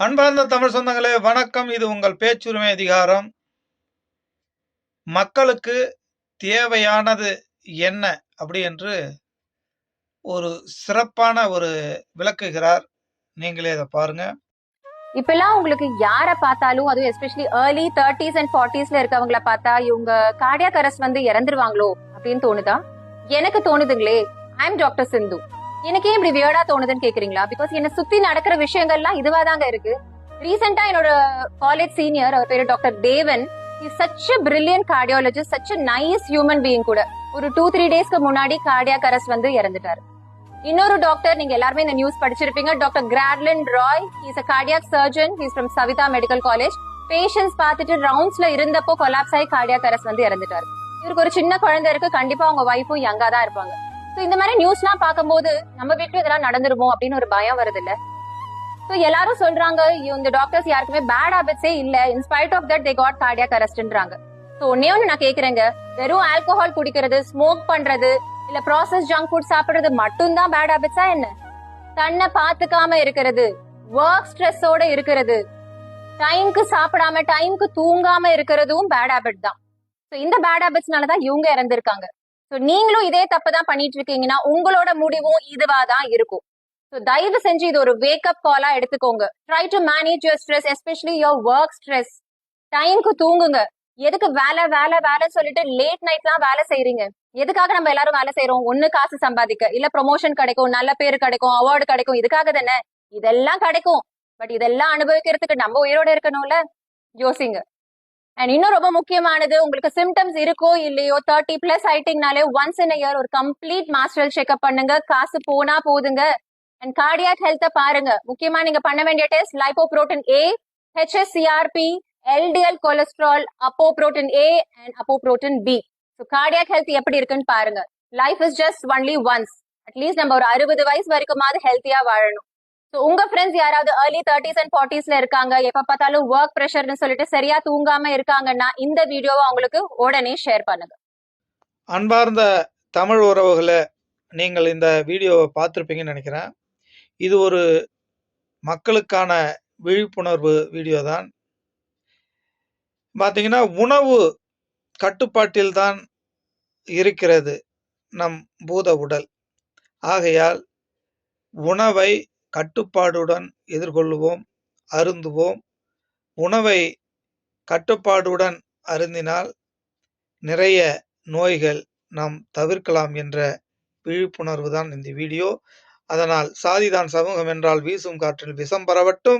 அன்பார்ந்த தமிழ் சொந்தங்களே வணக்கம். இது உங்கள் பேச்சுரிமை அதிகாரம். மக்களுக்கு தேவையானது என்ன அப்படி என்று ஒரு சிறப்பான ஒரு விளக்குகிறார். நீங்களே இதை பாருங்க. இப்பெல்லாம் உங்களுக்கு யார பார்த்தாலும் அதுவும் எஸ்பெஷலி ஏர்லி தேர்ட்டிஸ் அண்ட் ஃபார்ட்டிஸ்ல இருக்கவங்கள பார்த்தா இவங்க கார்டியாக் வந்து இறந்துருவாங்களோ அப்படின்னு தோணுதா? எனக்கு தோணுதுங்களே ஐ எம் டாக்டர் சிந்து. எனக்கே இப்படி வியர்டா தோணுதுன்னு கேக்குறீங்களா? பிகாஸ் என்ன சுத்தி நடக்கிற விஷயங்கள்லாம் இதுவா தாங்க இருக்கு. ரீசெண்டா என்னோட காலேஜ் சீனியர் அவர் பேரு doctor Devan. Is such brilliant brilliant cardiologist such nice human being கூட. ஒரு டூ த்ரீ டேஸ்க்கு முன்னாடி கார்டியா கரஸ் வந்து இறந்துட்டாரு. இன்னொரு டாக்டர் நீங்க எல்லாருமே இந்த நியூஸ் படிச்சிருப்பீங்க doctor Gradlin Roy is a cardiac surgeon is from Savitha medical college patients பார்த்துட்டு ரவுண்ட்ஸ்ல இருந்தப்போ கொலாப்ஸ் ஆகி கார்டியாக் கரஸ் வந்து இறந்துட்டாரு. இவருக்கு ஒரு சின்ன குழந்தை இருக்கு. கண்டிப்பா அவங்க ஒய்ஃபும் யங்கா தான் இருப்பாங்க. இந்த மாதிரி நியூஸ்லாம் பார்க்கும்போது நம்ம வீட்டுல இதெல்லாம் நடந்துருமோ அப்படின்னு ஒரு பயம் வருது இல்ல ஸோ எல்லாரும் சொல்றாங்க இந்த டாக்டர்ஸ் யாருக்குமே பேட் ஹேபிட்ஸே இல்ல. In spite of that they got cardiac அரெஸ்ட்ன்றாங்க so ஒன்னே ஒன்று நான் கேட்குறேங்க வெறும் ஆல்கஹால் குடிக்கிறது ஸ்மோக் பண்றது இல்ல ப்ராசஸ் ஜங்க் ஃபுட் சாப்பிடுறது மட்டும்தான் பேட் ஹேபிட்ஸா என்ன? தன்னை பாத்துக்காம இருக்கிறது ஒர்க் ஸ்ட்ரெஸ்ஸோட இருக்கிறது டைம்க்கு சாப்பிடாம டைம்க்கு தூங்காம இருக்கிறதும் பேட் ஹேபிட் தான். ஸோ இந்த பேட் ஹேபிட்ஸ்னால தான் இவங்க இறந்திருக்காங்க. ஸோ நீங்களும் இதே தப்பு தான் பண்ணிட்டு இருக்கீங்கன்னா உங்களோட முடிவும் இதுவா தான் இருக்கும். ஸோ தயவு செஞ்சு இது ஒரு வேக்கப் காலா எடுத்துக்கோங்க. Try to manage your stress especially your work stress டைம்க்கு தூங்குங்க. எதுக்கு வேலை வேலை வேலை சொல்லிட்டு லேட் நைட்லாம் வேலை செய்யறீங்க எதுக்காக நம்ம எல்லாரும் வேலை செய்யறோம் ஒண்ணு காசு சம்பாதிக்க. இல்ல ப்ரொமோஷன் கிடைக்கும் நல்ல பேர் கிடைக்கும் அவார்டு கிடைக்கும். இதுக்காக தானே? இதெல்லாம் கிடைக்கும். பட் இதெல்லாம் அனுபவிக்கிறதுக்கு நம்ம உயிரோட இருக்கணும்ல? யோசிங்க. அண்ட் இன்னும் ரொம்ப முக்கியமானது உங்களுக்கு சிம்டம்ஸ் இருக்கோ இல்லையோ தேர்ட்டி பிளஸ் ஆயிட்டீங்கனாலே ஒன்ஸ் இன் இயர் ஒரு கம்ப்ளீட் மாஸ்டரல் செக்அப் பண்ணுங்க. காசு போனா போதுங்க. அண்ட் கார்டியாக் ஹெல்த்த பாருங்க. முக்கியமா நீங்க பண்ண வேண்டிய test lipoprotein A HSCRP LDL cholesterol apo protein A and apo protein B so cardiac health எப்படி இருக்குன்னு பாருங்க. Life is just only once at least நம்ம ஒரு அறுபது வயசு வரைக்குமாவது ஹெல்த்தியா வாழணும். ஸோ உங்க ஃப்ரெண்ட்ஸ் யாராவது ஏர்லி தேர்ட்டிஸ் அண்ட் ஃபார்ட்டிஸ்ல இருக்காங்க எப்ப பார்த்தாலும் ஒர்க் ப்ரெஷர்னு சொல்லிட்டு சரியா தூங்காம இருக்காங்கன்னா இந்த வீடியோவை அவங்களுக்கு உடனே ஷேர் பண்ணுங்க. அன்பார்ந்த தமிழ் உறவுகளை நீங்கள் இந்த வீடியோவை பார்த்துருப்பீங்கன்னு நினைக்கிறேன். இது ஒரு மக்களுக்கான விழிப்புணர்வு வீடியோ தான். பார்த்தீங்கன்னா உணவு கட்டுப்பாட்டில்தான் இருக்கிறது நம் பூத உடல். ஆகையால் உணவை கட்டுப்பாடுடன் எதிர்கொள்ளுவோம் அருந்துவோம். உணவை கட்டுப்பாடுடன் அருந்தினால் நிறைய நோய்கள் நாம் தவிர்க்கலாம் என்ற விழிப்புணர்வு தான் இந்த வீடியோ. அதனால் சாதிதான் சமூகம் என்றால் வீசும் காற்றில் விஷம் பரவட்டும்.